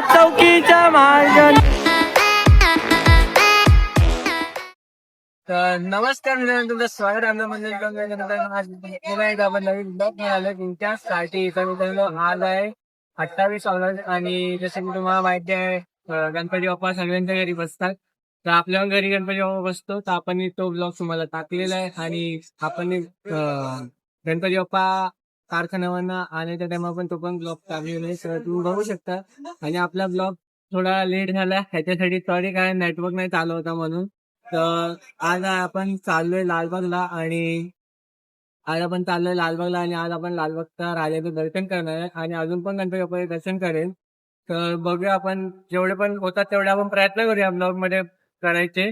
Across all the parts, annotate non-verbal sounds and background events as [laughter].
चौकीच्या महाजन तर नमस्कार मित्रांनो तुमचं स्वागत आहे आमच्या मंदिर पुन्हा एकदा आपण नवीन ब्लॉग मिळालं तुमच्यासाठी इथं मित्रांनो आज आहे अठ्ठावीस ऑगस्ट आणि जसं की तुम्हाला माहिती आहे अं, गणपती बाप्पा सगळ्यांच्या घरी बसतात. तर आपल्या पण घरी गणपती बाप्पा बसतो. तर आपण तो ब्लॉग तुम्हाला टाकलेला आहे आणि आपण अं, गणपती बाप्पा कारखान्यावरनं आणायच्या टायमा पण तो पण ब्लॉग चालू आहे. तर तुम्ही बघू शकता. आणि आपला ब्लॉग थोडा लेट झाला. ह्याच्यासाठी सॉरी काय नेटवर्क नाही चालू होता म्हणून. तर आज आपण चाललोय लालबागला आणि आज आपण चाललोय लालबागला आणि आज आपण लालबागचा राजाचं दर्शन करणार आहे. आणि अजून पण गणपती बाप्पाचे दर्शन करेल. तर बघूया आपण जेवढे पण होतात तेवढे आपण प्रयत्न करूया ब्लॉगमध्ये करायचे.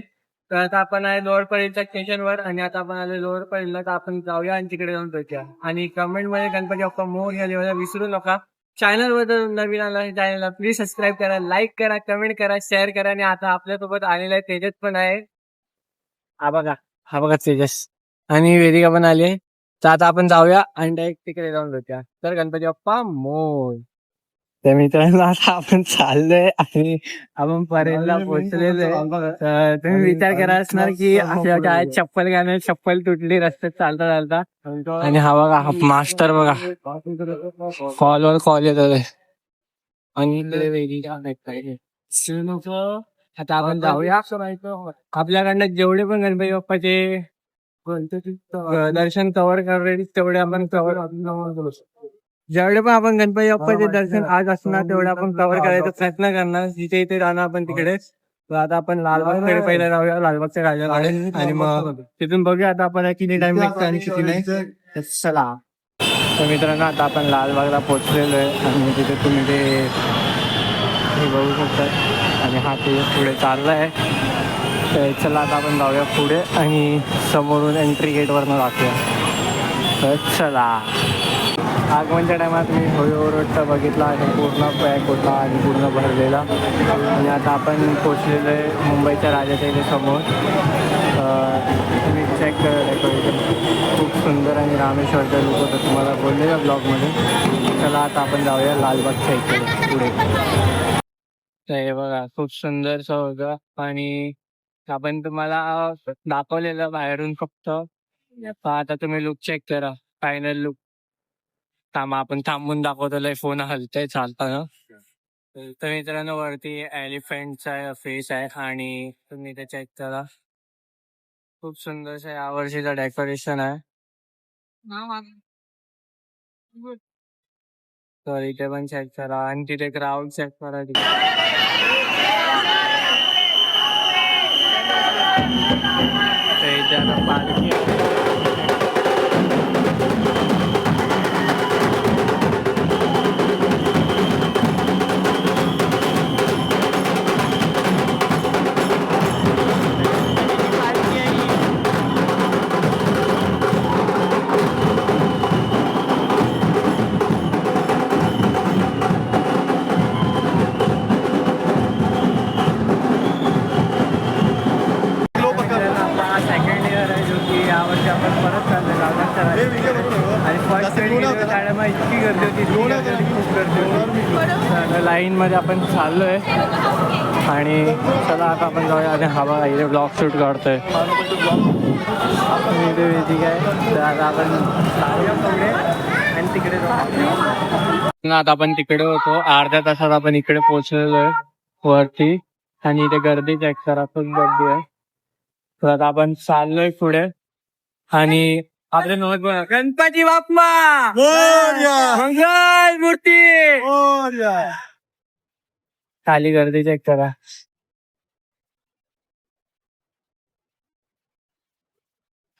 तर आता आपण आहे लोअर परेलच्या स्टेशनवर आणि आता आपण आलो लोअर परेलला तर आपण जाऊया आणि तिकडे जाऊन भेटूया आणि कमेंटमध्ये गणपती बाप्पा मोर या लिहायला विसरू नका. चॅनल वर जर नवीन आला चॅनलला प्लीज सबस्क्राईब करा लाईक करा कमेंट करा शेअर करा आणि आता आपल्यासोबत आलेला आहे तेजस पण आहे. हा बघा हा बघा तेजस. आणि वेदिका पण आली तर आता आपण जाऊया आणि डायरेक्ट तिकडे जाऊन भेटूया तर गणपती बाप्पा मोर. तर मित्रांनो आता आपण चाललोय आणि आपण परेलला पोहोचलेलो आहे. तर तुम्ही विचार करा असणार की आपल्या काय चप्पल घालून चप्पल तुटली रस्त्यात चालता चालता. आणि हा बघा हा मास्टर बघा. कॉलवर कॉल येत होते. आता आपण जाऊया. आपल्याकडनं जेवढे पण गणपती बाप्पाचे दर्शन कव्हर करणार तेवढे आपण कव्हर जेवढे पण आपण गणपती बाप्पाचे दर्शन आज असणार तेवढे आपण कव्हर करायचा प्रयत्न करणार. जिथे इथे जाणार आपण तिकडे तर आता आपण लालबागकडे पहिला जाऊया. लालबागच्या राजाकडे आणि मग तिथून बघूया आता आपण किती टाइम लागतो आणि किती नाही. चला. तर मित्रांनो आता आपण लालबागला पोहोचलेलो आहे आणि तिथे तुम्ही ते हे बघू शकता. आणि हा ते पुढे चाललाय. तर चला आता आपण जाऊया पुढे आणि समोरून एंट्री गेटवरनं जाऊया तर चला. आगमनच्या टायमात मी होळीवर रोडचा बघितला आणि पूर्ण पॅक होता आणि पूर्ण भरलेला. आणि आता आपण पोचलेलो आहे मुंबईच्या राजाच्या इथे समोर तुम्ही चेक करा डेकोरेशन खूप सुंदर आणि रामेश्वरचं लुक होतं तुम्हाला बोललेलं ब्लॉगमध्ये चला आता आपण जाऊया लालबागच्या इकडे पुढे. हे बघा खूप सुंदरसं होतं. आणि आपण तुम्हाला दाखवलेलं बाहेरून फक्त. आता तुम्ही लुक चेक करा फायनल लुक थांबा आपण थांबून दाखवतो लय फोन हलतय चालताना. तर मित्रांनो वरती एलिफंटचा फेस आहे आणि तुम्ही ते चेक करा खूप सुंदरसं या वर्षीचं डेकोरेशन आहे. तर इथे पण चेक करा आणि तिथे क्राऊड चेक करा तिथे. पालखी ब्लॉग शूट काढतोय आहे. आणि तिकडे आता आपण तिकडे होतो. अर्ध्या तासात आपण इकडे पोहोचलेलो आहे वरती. आणि इथे गर्दी चेक करा खूप गर्दी आहे. तर आता आपण चाललोय पुढे. आणि आपले नवत बघा गणपती बाप्पा! मोरया! मंगल मूर्ती! मोरया! खाली गर्दी चेक करा.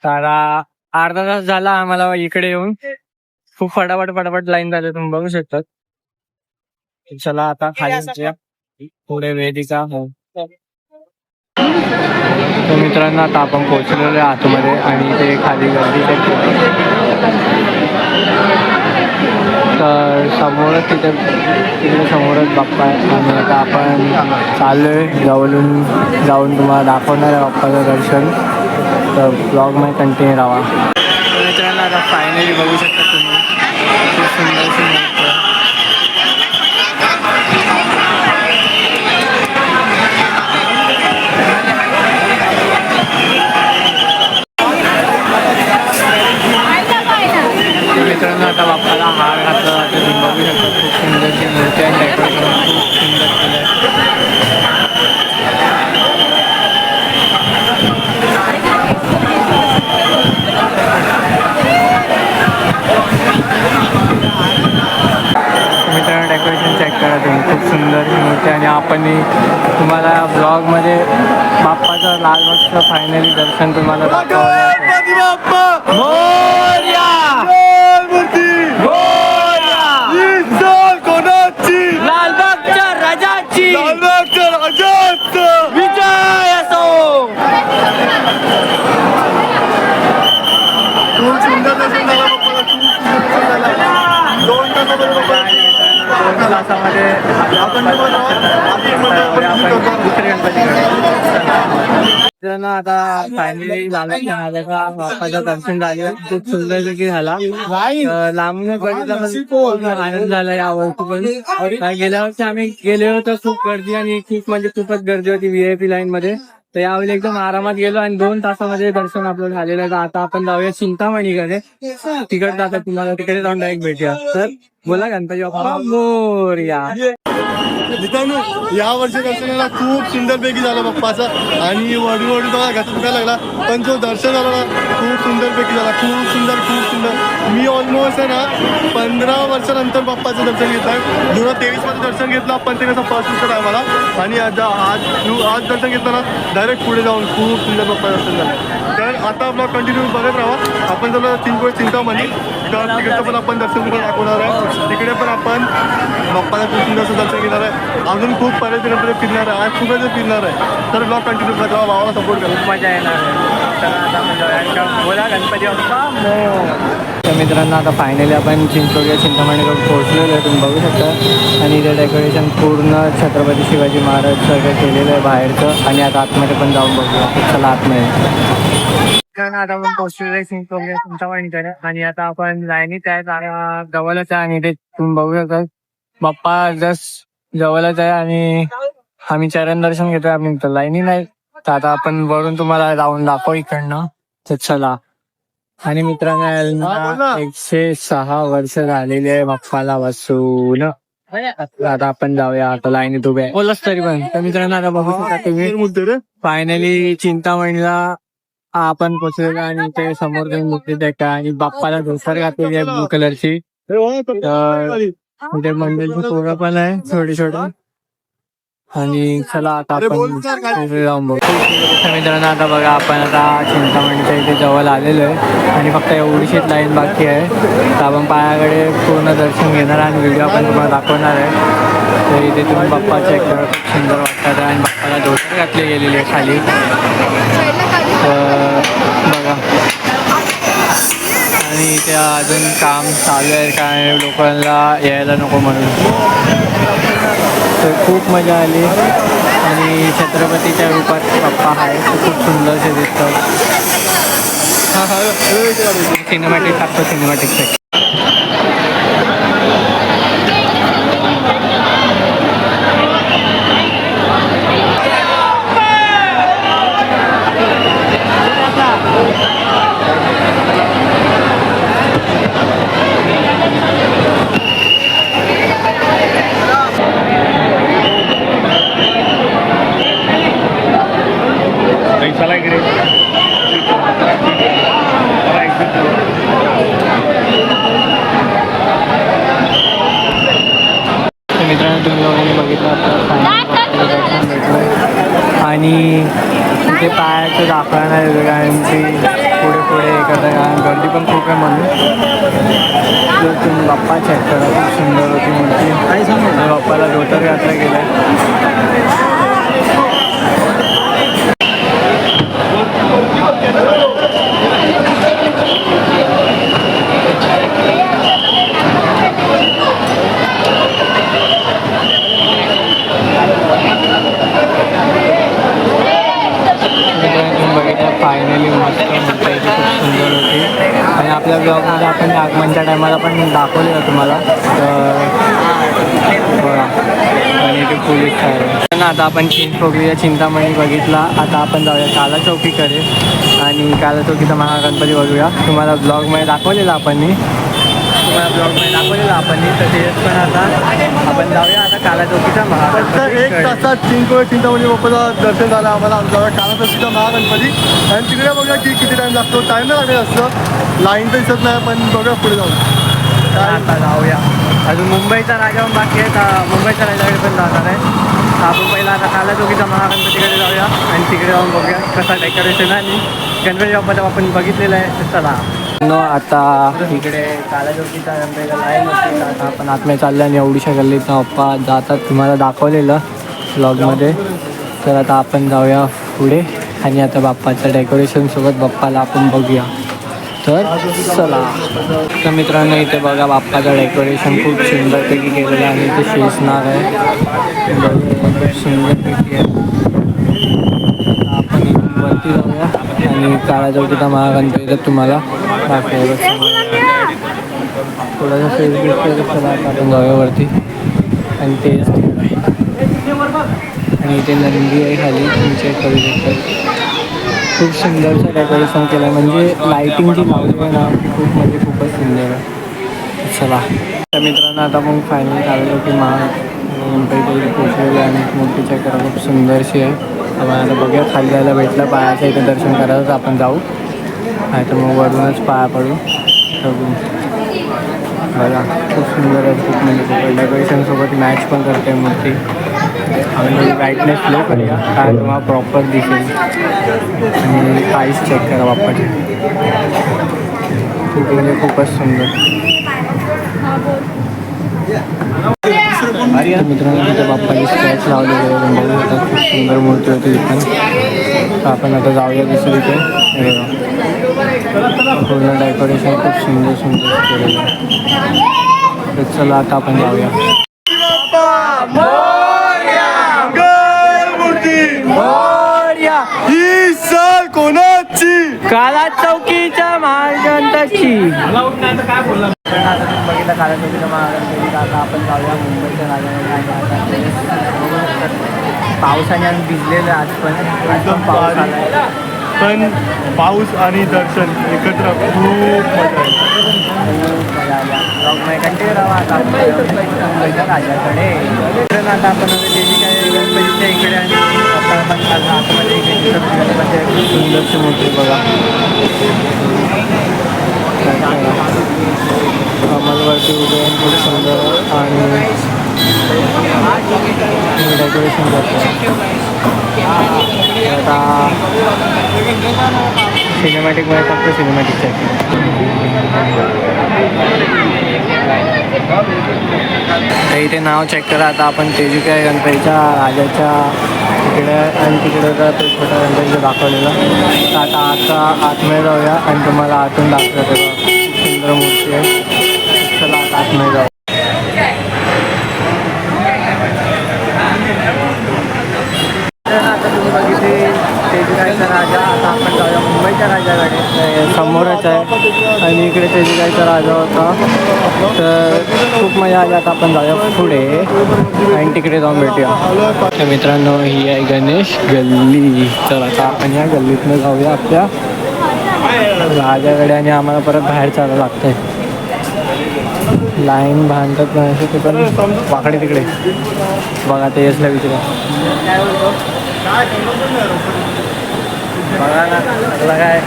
सारा अर्धा तास झाला आम्हाला इकडे येऊन. खूप फटाफट फटाफट लाईन झाली तुम्ही बघू शकतात. चला आता खाली पुढे वेदिका हो तर मित्रांनो आता आपण पोहोचलेलो आतमध्ये आणि ते खाली गर्दी तर समोरच तिथे तिथे समोरच बाप्पा आहे. आणि आता आपण चाललोय. जाऊन जाऊन तुम्हाला दाखवणार आहे बाप्पाचं दर्शन. तर ब्लॉगमध्ये कंटिन्यू राहा. मित्रांनो आता फायनली बघू शकता तुम्ही. खूप सुंदरशी मूर्ती मित्रांनो आता बाप्पाला हार घातला जातो. बघू शकता खूप सुंदरची मूर्ती आणि डेकोरेशन खूप सुंदर केलं मित्रांनो डेकोरेशन चेक करा तुम्ही. खूप सुंदर ही मूर्ती आणि आपण तुम्हाला ब्लॉगमध्ये बाप्पाचं लालबागचं फायनली दर्शन तुम्हाला गणपती मित्रांनो आता फायनली बाप्पाचं दर्शन झालं. खूप सुंदरपैकी झाला. लांबून बघितलं पण आनंद झाला यावर्षी पण. कारण गेल्या वर्षी आम्ही गेलो होतो खूप गर्दी आणि खूप म्हणजे खूपच गर्दी होती व्हीआयपी लाईन मध्ये. तर यावेळी एकदम आरामात गेलो आणि दोन तासामध्ये दर्शन आपलं झालेलं आहे. तर आता आपण जाऊया चिंतामणीकडे. तिकडे आता तुम्हाला तिकडे जाऊन डायरेक्ट भेटूया. तर बोला गणपती बाप्पा मोरया मित्रांनो या वर्षी दर्शनाला खूप सुंदर पैकी झालं बाप्पाचं. आणि वडू वडू तुम्हाला घात दुखायला लागला. पण जो दर्शन झाला ना खूप सुंदर पैकी झाला. खूप सुंदर खूप सुंदर. मी ऑलमोस्ट आहे ना पंधरा वर्षानंतर बाप्पाचं दर्शन घेत आहे. दोन हजार तेवीसमध्ये दर्शन घेतलं पण ते कसं फर्स्ट दिसत आहे मला आणि आज आज आज दर्शन घेतलं ना डायरेक्ट पुढे जाऊन खूप सुंदर बाप्पा दर्शन झालं. तर आता आपला कंटिन्यू बघत राहा. आपण जर चिंता चिंतामणी तर तिकडचं पण आपण दर्शन तुम्हाला दाखवणार आहे. तिकडे पण आपण बाप्पाला खूप सुंदर दर्शन घेणार आहे. अजून खूप पर्यटन गणपती फिरणार आहे. आज खूप वेळ फिरणार आहे. तर ब्लॉग कंटिन्यू करत राहा भावाला सपोर्ट करा. खूप मजा येणार आहे. गणपती बाप्पा. मोरया. तर मित्रांनो आता फायनली आपण चिंचोडी चिंतामणीकडे पोहोचलेलो आहे. तुम्ही बघू शकता. आणि इथे डेकोरेशन पूर्ण छत्रपती शिवाजी महाराज सगळं केलेलं आहे बाहेरचं. आणि आता आतमध्ये पण जाऊन बघूया. चला आतमध्ये. आता आपण पोहोचलेलो आहे चिंचोडी चिंतामणीकडे आणि आता आपण लाईनीत आहे जवळच आहे आणि ते तुम्ही बघू शकता. बाप्पा जस्ट जवळच आहे आणि आम्ही चरण दर्शन घेतोय. आम्ही तर लाईनी नाही. तर आता आपण वरून तुम्हाला जाऊन दाखव इकडनं. तर चला. आणि मित्रांनो. एकशे सहा वर्ष झालेली आहे बाप्पाला बसून. आता आपण जाऊया. आता लाईनीत उभे. बोलच तरी पण. तर मित्रांनो आता बघू शकता तुम्ही. फायनली चिंतामणीला आपण पोचलेलो आणि ते समोर मूर्ती देखा आणि बाप्पाला धोतर घातलेली आहे ब्लू कलरची हे तर- मंडळची पोरं पण आहे छोटे छोटे. आणि चला आता आपण जाऊन बघू. तर मित्रांनो आता बघा आपण आता चिंतामणीच्या इथे जवळ आलेलो आहे. आणि फक्त एवढीशीच लाईन बाकी आहे. तर आपण पायाकडे पूर्ण दर्शन घेणार आणि व्हिडिओ आपण तुम्हाला दाखवणार आहे. तर इथे तुम्ही बाप्पा चेक करा खूप सुंदर वाटतात आणि बाप्पाला धोतर घातली गेलेली आहे खाली. आणि इथे अजून काम चालू आहे काय लोकांना यायला नको म्हणून. तर खूप मजा आली. आणि छत्रपतीच्या रूपात पप्पा आहे ते खूप सुंदरसे दिसतात दिसतं हा, सिनेमॅटिक टाकतो सिनेमॅटिक तर मित्रांनो तुम्ही लोकांनी बघितलं आता. आणि तिथे पायाचं दाखवणार नाही कारण की पुढे पुढे हे करता कारण गर्दी पण खूप आहे म्हणून. जर तुम्ही बाप्पा चेक करा खूप सुंदर होती मूर्ती. आणि बाप्पाला धोतर घातलं गेलं मित्रांनो तुम्ही बघितलं फायनली मस्त मूर्ती आहे, ती खूप सुंदर होती आणि आपल्या आपल्या ब्लॉगमध्ये आपण आगमनच्या म्हणजे टायमाला पण दाखवलेलं तुम्हाला. तर ते पोलीस आहे ना आता आपण चिंचपोकलीला चिंतामणी बघितला. आता आपण जाऊया काला चौकीकडे. आणि काला चौकीचा महागणपती बघूया. तुम्हाला ब्लॉगमध्ये दाखवलेला आपण मी तुम्हाला ब्लॉगमध्ये दाखवलेला आपण तर पण आता आपण जाऊया आता काला चौकीचा फक्त एक तासात चिंतामणी दर्शन झालं आम्हाला आमच्या महागणपती. आणि तिकडे बघूया की किती टाईम लागतो. टाईम नाही लागेल असतं लाईन तर दिसत नाही पण बघूया पुढे जाऊन. काय आता जाऊया. अजून मुंबईचा राजा पण बाकी आहे तर मुंबईच्या राजाकडे पण जाणार आहे. आपण पहिला आता काला चौकीचा महागणपतीकडे जाऊया आणि तिकडे जाऊन बघूया कसा डेकोरेशन आणि गणपती बाप्पाचा आपण बघितलेलं आहे. चला. नो आता इकडे काला चौकीचा गणपतीला लाईन होती. तर आता आपण आतमध्ये चाललो आणि एवढीशा गल्लीत बाप्पा जातात. तुम्हाला दाखवलेलं ब्लॉगमध्ये तर आता आपण जाऊया पुढे आणि आता बाप्पाचं डेकोरेशनसोबत बाप्पाला आपण बघूया. तर चला. तर मित्रांनो इथे बघा बाप्पाचं डेकोरेशन खूप सुंदरपैकी केलेलं आहे. आणि इथे शेषनाग आहे. खूप सुंदरपैकी आहे. आपण वरती जाऊया आणि काळा चौकीचा महागणपती तर तुम्हाला दाखवायला थोडासा फेसबुक चला आपण जाऊया वरती. आणि ते आणि इथे नंदी आहे खाली तुमचे कवी करू खूप सुंदरचं डेकोरेशन केलं. आहे म्हणजे लाईटिंग जी लावली आहे ना खूप म्हणजे खूपच सुंदर आहे. चला. त्या मित्रांनो आता मग फायनल चाललो की महा गणपती पोचलेलं आणि मोठी चेक खूप सुंदरशी आहे. आपण आता बघूया खाली जायला भेटलं पायाचं इथे दर्शन करायचं आपण जाऊ. नाही तर मग वरूनच पाया पडू. तर बघा खूप सुंदर आहे खूप म्हणजे खूप डेकोरेशनसोबत मॅच पण करते मूर्ती. आणि ब्राईटनेस लो करूया काय तुम्हाला प्रॉपर दिसेल. आणि प्राईस चेक करा बाप्पाची खूप म्हणजे खूपच सुंदर. तर मित्रांनो तिथे बाप्पाची स्कॅच लावलेले आहे बघू शकता खूप सुंदर मूर्ती होती तर आपण आता जाऊया हे बघा. पूर्ण डेकोरेशन खूप सुंदर सुंदर केलेलं आहे. तर चला आता आपण जाऊया. ही कोणाची? काला चौकीच्या महागणताची बघितलं काला चौकीच्या महागणपती आता आपण जाऊया मुंबईच्या राजामध्ये पावसाने आम्ही भिजलेलं आहे आज पण. पण पाऊस आला पण पाऊस आणि दर्शन एकत्र खूप मजा आहे कंटिन्यू राहा आता. [laughs] मुंबईच्या राजाकडे तर आता आपण देवी काय गणपतीच्या इकडे आणि आता आपण आज आतमध्ये इकडे गणपती खूप सुंदरची मूर्ती बघा कमलवरती उभे आहे, खूप सुंदर आणि डेकोरेशन करतो आता सिनेमॅटिकमध्ये फक्त सिनेमॅटिक चेक तर इथे नाव चेक करा. आता आपण तेजुकाय गणपतीच्या राजाच्या तिकडे आणि तिकडे तो छोट्या गणपतीचं दाखवलेलं. तर आता आता आतमध्ये जाऊया आणि तुम्हाला आतून दाखवलं सुंदर मूर्ती आहे. चला आता आतमध्ये जाऊ तर आता तुम्ही बघितले तेजुकायचा राजा आता आपण जाऊया मुंबईच्या राजाकडे तर समोरच आहे. आणि इकडे तेजुकायचा राजा होता तर खूप मजा आली. आता आपण जाऊया पुढे. आणि तिकडे जाऊन भेटूया. तर मित्रांनो ही आहे गणेश गल्ली. तर आता आपण या गल्लीतनं जाऊया आपल्या राजाकडे आणि आम्हाला परत बाहेर चालावं लागतंय. लाईन भांडत नाही ते पण वाकडे तिकडे. बघा ते यसला विचारा. बघा ना आपलं काय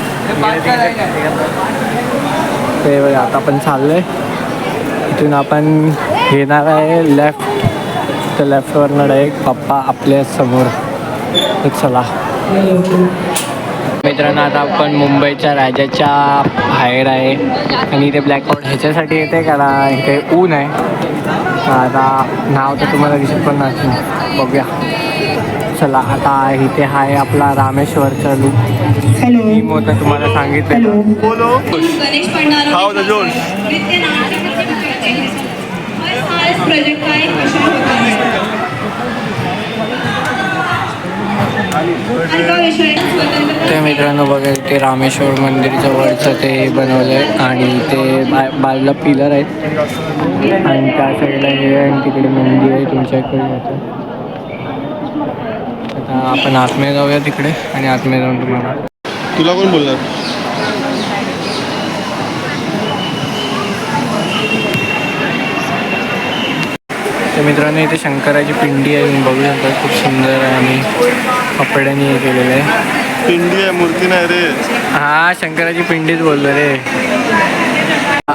ते बघा आता आपण आहे इथून आपण घेणार आहे लेफ्ट तर लेफ्टवरनं डायरेक्ट पप्पा आपल्यासमोर. चला. मित्रांनो आता आपण मुंबईच्या राजाच्या बाहेर आहे. आणि इथे ब्लॅकआउट ह्याच्यासाठी येते कारण इथे ऊन आहे. आता नाव तर तुम्हाला दिसत पण नाही बघूया. चला आता इथे आहे आपला रामेश्वरचा लूक हॅलो मी मोठं तुम्हाला सांगितलं. बोलो. हा ते मित्रांनो बघा ते रामेश्वर मंदिरचं वरचं ते बनवलं आहे आणि ते बा बाजूला पिलर आहेत. आणि त्या साईडला हे आहे आणि तिकडे मंदिर आहे तुमच्याकडे. होतं आता आपण आतमध्ये जाऊया तिकडे आणि आतमध्ये जाऊन तुम्हाला तुला कोण बोलणार? तर मित्रांनो इथे शंकराची पिंडी आहे. तुम्ही बघू शकता खूप सुंदर आहे आणि कपड्यांनी हे केलेलं आहे. पिंडी आहे मूर्ती नाही रे. हा शंकराची पिंडीच बोललो रे.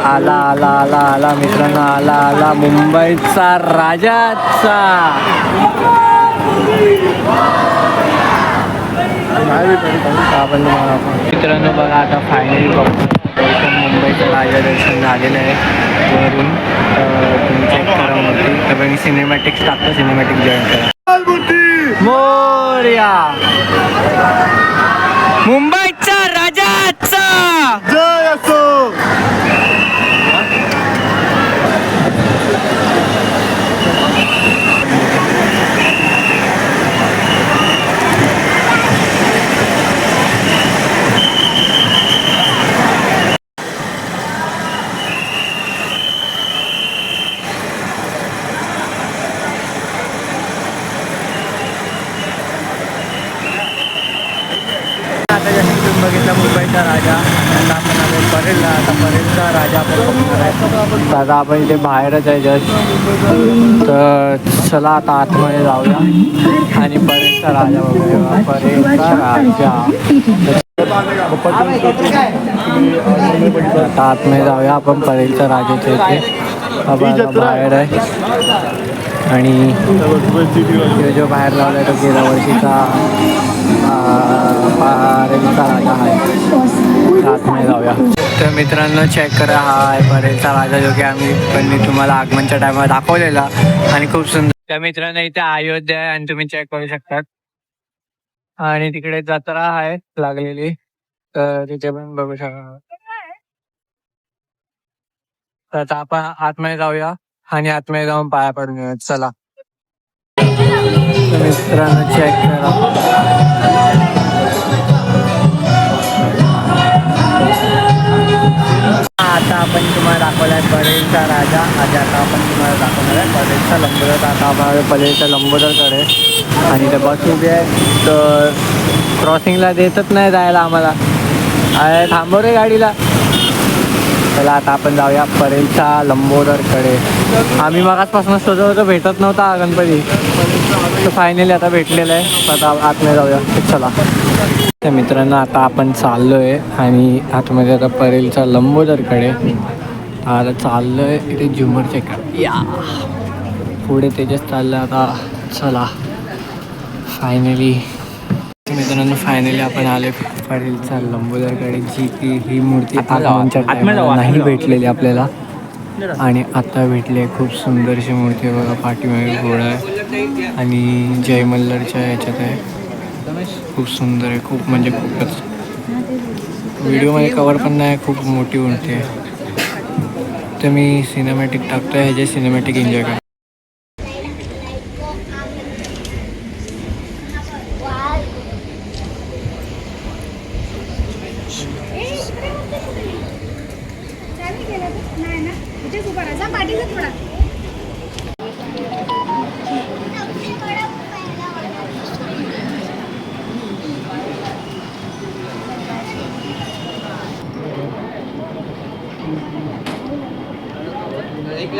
आला आला आला आला. मित्रांनो आला आला. मुंबईचा राजाचा. मित्रांनो बघा आता फायनली दर्शन मुंबईचं माझ्या दर्शन झालेलं आहे वरून. अं, तुम्ही चेक करा मूर्ती तर मी सिनेमॅटिक्स टाकतो सिनेमॅटिक जॉईन करा. मोर्या! मुंबईचा राजाचा! जय असो आता जसं की तुम्ही बघितलं मुंबईचा राजा आता आपण आलो परेलला आता परेलचा राजा आपण बघणार आहे. तर आता आपण इथे बाहेरच आहे जस्ट. तर चला आता आतमध्ये जाऊया. आणि परेलचा राजा बघूया परेलचा राजा. आता आतमध्ये जाऊया आपण परेलचा राजाच्या इथे. बाहेर आहे. आणि जो बाहेर लावला तो गेल्या वर्षीचा परेलचा राजा आहे. आतमध्ये जाऊया तर मित्रांनो चेक करा. हा आहे राजा जो की आम्ही पण मी तुम्हाला आगमनच्या टायमाला दाखवलेला आणि खूप सुंदर. त्या मित्रांनो इथे अयोध्या आहे आणि तुम्ही चेक करू शकतात आणि तिकडे जत्रा आहे लागलेली. तर तिथे पण बघू शकता. तर आता आपण आतमध्ये जाऊया आणि आतमध्ये जाऊन पाया पडून येऊया चला मित्रांनो चेक करा. आता आपण तुम्हाला दाखवला आहे परेलचा राजा. आणि आता आपण तुम्हाला दाखवणार आहे परेलचा लंबोदर. आता आपण परेलच्या लंबोदरकडे. आणि ते बस उभी आहे तर क्रॉसिंगला देतच नाही जायला आम्हाला. अरे थांबव रे गाडीला. चला आता आपण जाऊया परेलच्या लंबोदरकडे. आम्ही मगाचपासून शोधत होतो भेटत नव्हता गणपती. तर फायनली आता भेटलेलं आहे. आता आतमध्ये जाऊया. चला. तर मित्रांनो आता आपण चाललो आहे आणि आतमध्ये आता परेलच्या लंबोदरकडे. आता चाललो आहे इथे झुमरचे का या. पुढे तेजस चाललं आता. चला. फायनली मित्रांनो फायनली आपण आले परेलच्या लंबोदरकडे. जी की ही मूर्ती नाही भेटलेली आपल्याला. आणि आता भेटली आहे खूप सुंदरशी मूर्ती आहे बघा पाठीमागे घोडा आहे. आणि जय मल्हारच्या ह्याच्यात आहे. खूप सुंदर आहे खूप म्हणजे खूपच. व्हिडिओमध्ये कवर पण नाही खूप मोठी मूर्ती आहे. तर मी सिनेमॅटिक टाकतो आहे ह्याचे सिनेमॅटिक एन्जॉय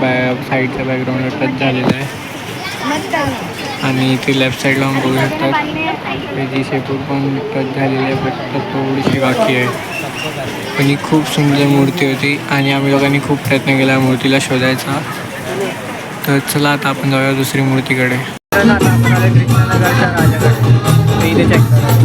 बॅ साईडचा बॅकग्राऊंड टच झालेला आहे. आणि इथे लेफ्ट साईडला बघू शकतात त्याची शेपूर पण टच झालेली आहे फक्त थोडीशी बाकी आहे. पण ही खूप सुंदर मूर्ती होती आणि आम्ही लोकांनी खूप प्रयत्न केला मूर्तीला शोधायचा. तर चला आता आपण जाऊया दुसरी मूर्तीकडे. आता आपण कृष्णनगरच्या राजाकडे. इथे चेक करा.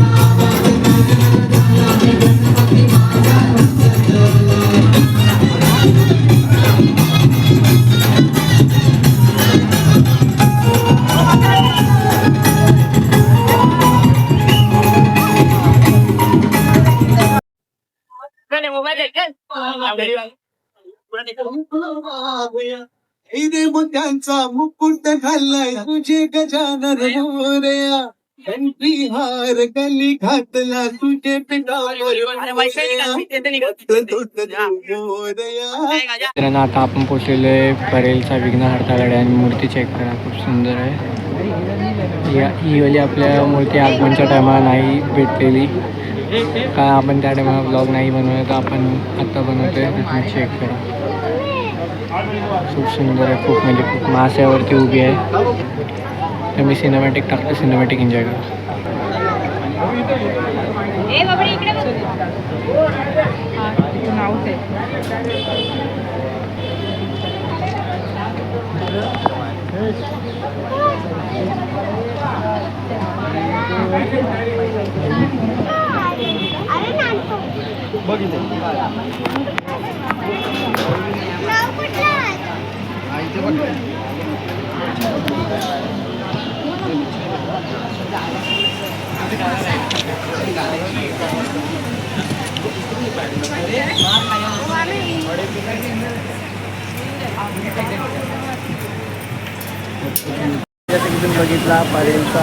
हिरे मोत्यांचा मुकुट घाललाय तुझे गजानन मोरया. कंठी हार कली घातला. तुझे मोरया. मित्रांनो आता आपण पोचलेलो आहे परेलचा विघ्नहर्ता गड आणि मूर्ती चेक करा. खूप सुंदर आहे. या ही वाली आपल्या मूर्ती आगमनच्या टायमाला नाही भेटलेली. काय आपण त्या टायमाला ब्लॉग नाही बनवलं तर आपण आत्ता बनवतोय. चेक करा. खूप सुंदर आहे खूप म्हणजे खूप माश्यावरती उभी आहे तर मी सिनेमॅटिक टाकतो सिनेमॅटिक एन्जॉय करा तुम्ही बघितला पर्यंत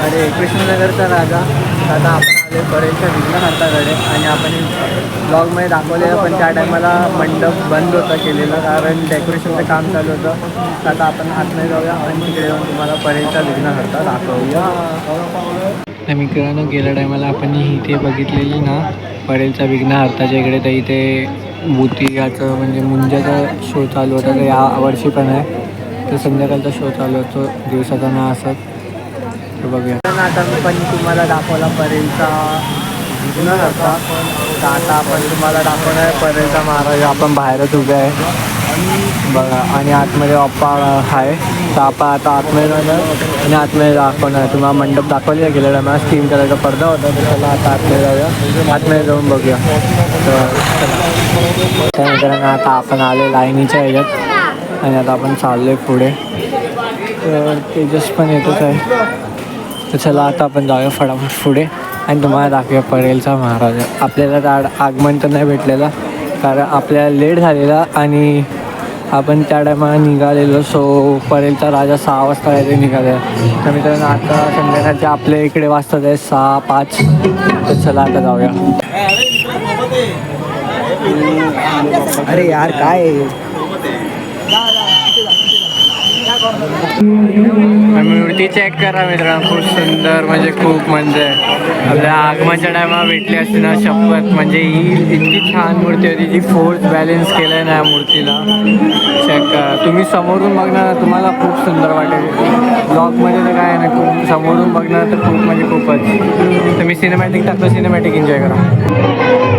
अरे कृष्णनगरचा राजा. आता आपण आले परेलच्या विघ्नहर्ताकडे आणि आपण ब्लॉगमध्ये दाखवलेलं पण त्या टायमाला मंडप बंद होता केलेला कारण डेकोरेशनचं काम चालू होतं. आता आपण हात नाही जाऊया आणि तिकडे जाऊन तुम्हाला परेलचा विघ्नहर्ता दाखवूया. तर मित्रांनो गेल्या टायमाला आपण इथे बघितलेली ना परेलचा विघ्नहर्ताच्या इकडे. तर इथे भूतियाचं म्हणजे मुंजाचा शो चालू होता तर या वर्षी पण आहे. तर संध्याकाळचा शो चालू होतो दिवसाचा ना असत तर बघूया. आता मी पण तुम्हाला दाखवला परेलचा. तर आता? आपण तुम्हाला दाखवणार आहे परेलचा महाराज. आपण बाहेरच उभे आहे. बघा आणि आतमध्ये अप्पा आहे. तर आपण आता आतमध्ये जाणार. आणि आतमध्ये दाखवणार तुम्हाला मंडप दाखवले गेल्या टायमा स्टीम कलरचा पडदा होता तर त्याला आता आतमध्ये जाऊया. आतमध्ये जाऊन बघूया. तर त्यानंतर आता आपण आले लाईनीच्या ह्याच्यात. आणि आता आपण चाललो आहे पुढे. तर तेजस पण येतच आहे. तर चला आता आपण जाऊया फटाफट पुढे. आणि तुम्हाला दाखवूया परेलचा महाराज. आपल्याला त्या आगमन तर नाही भेटलेला कारण आपल्याला लेट झालेला आणि आपण त्या टायमाला निघालेलो. सो परेलचा राजा सहा वाजता काहीतरी निघालेला. तर मित्रांनो आता संध्याकाळचे आपल्या इकडे वाजतात आहे सहा पाच. तर चला आता जाऊया. अरे यार काय? मूर्ती चेक करा मित्रांनो खूप सुंदर म्हणजे खूप म्हणजे. आपल्या आगमनच्या टायमा भेटली असते ना शपथ म्हणजे ही इतकी छान मूर्ती होती जी फोर्स बॅलेन्स केलं आहे ना या मूर्तीला. चेक करा. तुम्ही समोरून बघणार तुम्हाला खूप सुंदर वाटेल. ब्लॉगमध्ये तर काय ना खूप समोरून बघणार तर खूप म्हणजे खूपच. तुम्ही सिनेमॅटिक टाकलं सिनेमॅटिक एन्जॉय करा.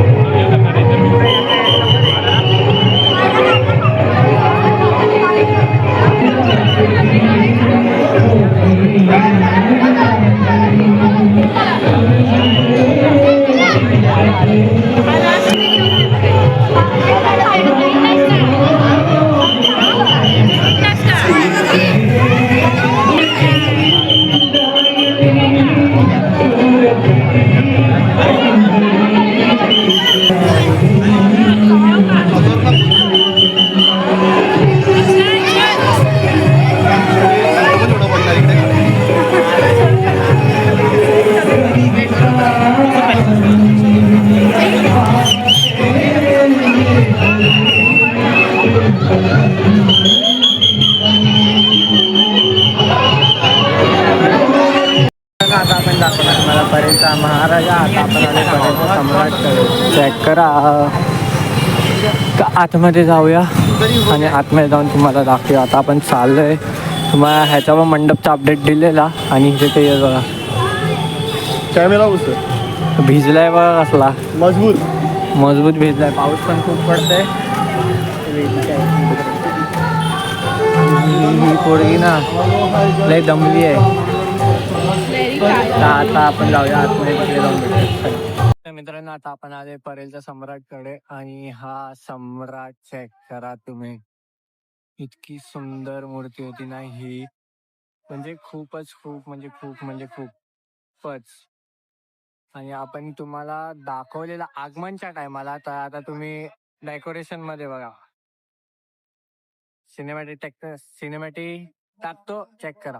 तर आतमध्ये जाऊया आणि आतमध्ये जाऊन तुम्हाला दाखवूया आता आपण चाललोय. तुम्हाला ह्याच्यावर मंडपचा अपडेट दिलेला आणि इथे ते बघा कॅमेरा उसर भिजलाय बघा कसला. मजबूत. मजबूत भिजलाय. पाऊस पण खूप पडतोय. ही पोरगी ना लय दमली आहे आता आपण जाऊया आतमध्ये. मित्रांनो आता आपण आले परेलच्या सम्राटकडे आणि हा सम्राट चेक करा तुम्ही. इतकी सुंदर मूर्ती होती ना ही. म्हणजे खूपच खूप म्हणजे खूप म्हणजे खूपच. आणि आपण तुम्हाला दाखवलेलं आगमनच्या टायमाला तर आता तुम्ही डेकोरेशनमध्ये बघा. सिनेमॅटिक टाकतो सिनेमॅटिक टाकतो चेक करा.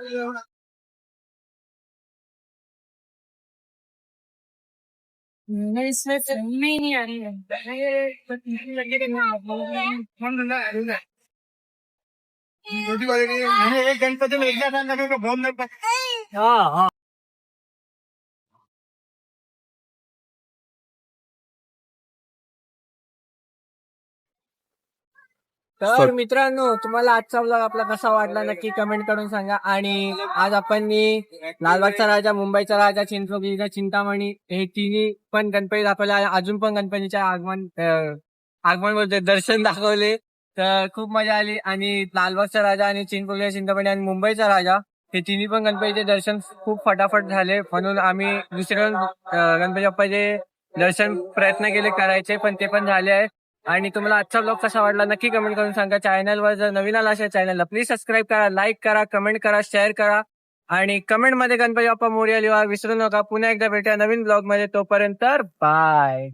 तुझा ते बाईक झाली आजा बेटा गणपती तर मित्रांनो तुम्हाला आजचा ब्लॉग आपला कसा वाटला नक्की कमेंट करून सांगा. आणि आज आपण मी लालबागचा राजा मुंबईचा राजा चिंचोलीचा चिंतामणी हे तिन्ही पण गणपती दाखवले अजून पण गणपतीच्या आगमन आगमन बोलते दर्शन दाखवले. तर खूप मजा आली. आणि लालबागचा राजा आणि चिंचोलीचा चिंतामणी आणि मुंबईचा राजा हे तिन्ही पण गणपतीचे दर्शन खूप फटाफट झाले. म्हणून आम्ही दुसरे गणपती बाप्पाचे दर्शन प्रयत्न केले करायचे पण ते पण झाले आहे आणि तुम्हाला आजचा ब्लॉग कसा वाटला नक्की कमेंट करून सांगा. चॅनलवर जर नवीन आला असेल चॅनलला प्लीज सबस्क्राईब करा लाईक करा कमेंट करा शेअर करा. आणि कमेंटमध्ये गणपती बाप्पा मोर्या लिहा विसरू नका. पुन्हा एकदा भेटूया नवीन ब्लॉगमध्ये. तोपर्यंत बाय